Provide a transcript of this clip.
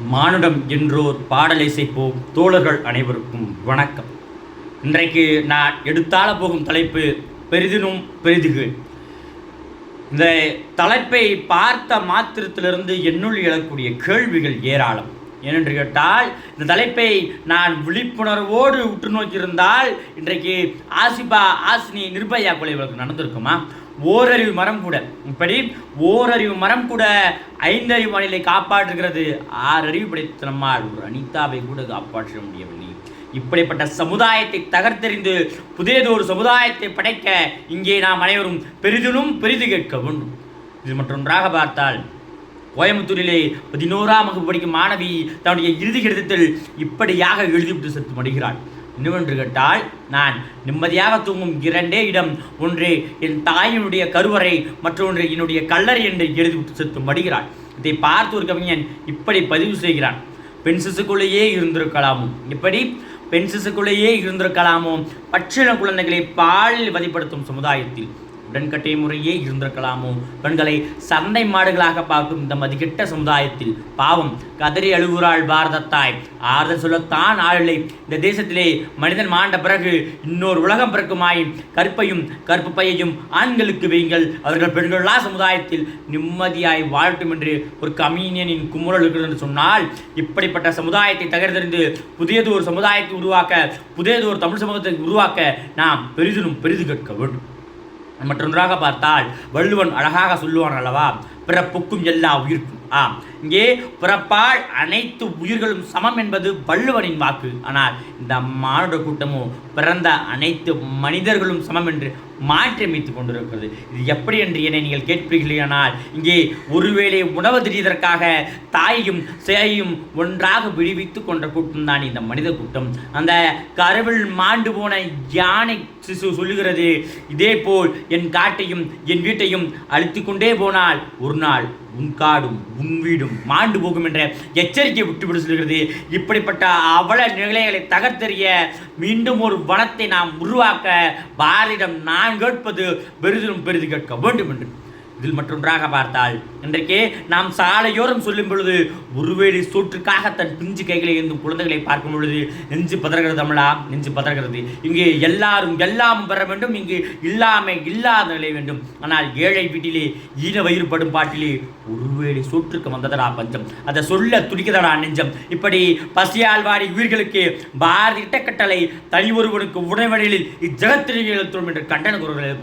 மானுடம் என்றோர் பாடலை இசைப்போம். தோழர்கள் அனைவருக்கும் வணக்கம். இன்றைக்கு நான் எடுத்தால போகும் தலைப்பு பெரிதினும் பெரிதுகு. இந்த தலைப்பை பார்த்த மாத்திரத்திலிருந்து என்னுள் எழக்கூடிய கேள்விகள் ஏராளம். ஏனென்று கேட்டால் இந்த தலைப்பை நான் விழிப்புணர்வோடு உற்று நோக்கியிருந்தால் இன்றைக்கு ஆசிபா ஆசினி நிர்பயா கொலை வழக்கு நடந்திருக்குமா? ஓரறிவு மரம் கூட. இப்படி ஓரறிவு மரம் கூட ஐந்தறிவு மணிலை காப்பாற்றுகிறது. ஆறறிவு படைத்த நம்மால் ஒரு அனிதாவை கூட காப்பாற்ற முடியவில்லை. இப்படிப்பட்ட சமுதாயத்தை தகர்த்தெறிந்து புதியதொரு சமுதாயத்தை படைக்க இங்கே நாம் அனைவரும் பெரிதிலும் பெரிது கேட்க வேண்டும். இது மற்றொன்றாக பார்த்தால் கோயம்புத்தூரிலே பதினோராம் வகுப்பு படிக்கும் மாணவி தன்னுடைய இறுதி கடிதத்தில் இப்படியாக எழுதிவிட்டு செத்து மடிகிறாள். இன்னொன்று கேட்டால் நான் நிம்மதியாக தூங்கும் இரண்டே இடம். ஒன்று என் தாயினுடைய கருவறை மற்றொன்று என்னுடைய கல்லறை என்று எழுதிவிட்டு செத்து மடிகிறாள். இதை பார்த்து ஒரு கவிஞன் இப்படி பதிவு செய்கிறான். பெண் சிசுக்குள்ளேயே இருந்திருக்கலாமோ? இப்படி பெண் சிசுக்குள்ளேயே இருந்திருக்கலாமோ? பச்சிள குழந்தைகளை பாலில் வதிப்படுத்தும் சமுதாயத்தில். உடன்கட்டை முறையே இருந்திருக்கலாமோ? பெண்களை சந்தை மாடுகளாக பார்க்கும் இந்த மதிக்கெட்ட சமுதாயத்தில் பாவம். கதறி அழுகுறாள் பாரதத்தாய். ஆறுதல் சொல்லத்தான் ஆளில்லை. இந்த தேசத்திலே மனிதன் மாண்ட பிறகு இன்னொரு உலகம் பிறக்குமாயின் கற்பையும் கற்பு பையையும் ஆண்களுக்கு வையுங்கள். அவர்கள் பெண்களா சமுதாயத்தில் நிம்மதியாய் வாழட்டும் என்று ஒரு கம்யூனியனின் குமுறல் இருக்கிறது என்று சொன்னால் இப்படிப்பட்ட சமுதாயத்தை தகர்த்தெறிந்து புதியது ஒரு சமுதாயத்தை உருவாக்க புதியது ஒரு தமிழ் சமூகத்தை உருவாக்க நாம் பெரிதிலும் பெரிது கேட்க வேண்டும். மற்றொன்றாக பார்த்தால் வள்ளுவன் அழகாக சொல்லுவான் அல்லவா? பிறப்புக்கும் எல்லா உயிர்க்கும். ஆம். இங்கே பிறப்பால் அனைத்து உயிர்களும் சமம் என்பது வள்ளுவனின் வாக்கு. ஆனால் இந்த மானுட கூட்டமோ பிறந்த அனைத்து மனிதர்களும் சமம் என்று மாற்றியமைத்துக் கொண்டிருக்கிறது. இது எப்படி என்று என்னை நீங்கள் கேட்பீர்களானால் இங்கே ஒருவேளை உணவு திரியதற்காக தாயையும் சேயும் ஒன்றாக விடுவித்து கொண்ட கூட்டம் தான் இந்த மனித கூட்டம். அந்த கருவில் மாண்டு போன யானை சிசு சொல்லுகிறது இதே போல் என் காட்டையும் என் வீட்டையும் அழித்து கொண்டே போனால் ஒரு நாள் உன் காடும் உன் வீடும் மாண்டு போகும் என்ற எச்சரிக்கை விட்டுவிட சொல்கிறது இப்படிப்பட்ட அவல நிலைகளை தகர்த்தெறிய மீண்டும் ஒரு வனத்தை நாம் உருவாக்க பாரதிடம் நான் கேட்பது பெரிதிலும் பெரிது கேட்க வேண்டும் என்று இதில் மற்றொன்றாக பார்த்தால் இன்றைக்கு நாம் சாலையோரம் சொல்லும் பொழுது ஒருவேளை சூற்றுக்காக தன் பிஞ்சு கைகளை ஏந்தும் குழந்தைகளை பார்க்கும் பொழுது நெஞ்சு பதறுகிறது தமிழா நெஞ்சு பதறுகிறது. இங்கே எல்லாரும் எல்லாம் பெற வேண்டும் இங்கு இல்லாமை இல்லாத நிலை வேண்டும். ஆனால் ஏழை வீட்டிலே ஈன வயிறு படும் பாட்டிலே ஒருவேளை சூற்றுக்கு வந்ததடா பஞ்சம். அதை சொல்ல துடிக்கதடா நெஞ்சம். இப்படி பசியால் வாடி உயிர்களுக்கு பாரதி இட்டக்கட்டளை தனி ஒருவனுக்கு உணவழியில் இச்சகத்திரிகள் என்று கண்டன குரல்கள்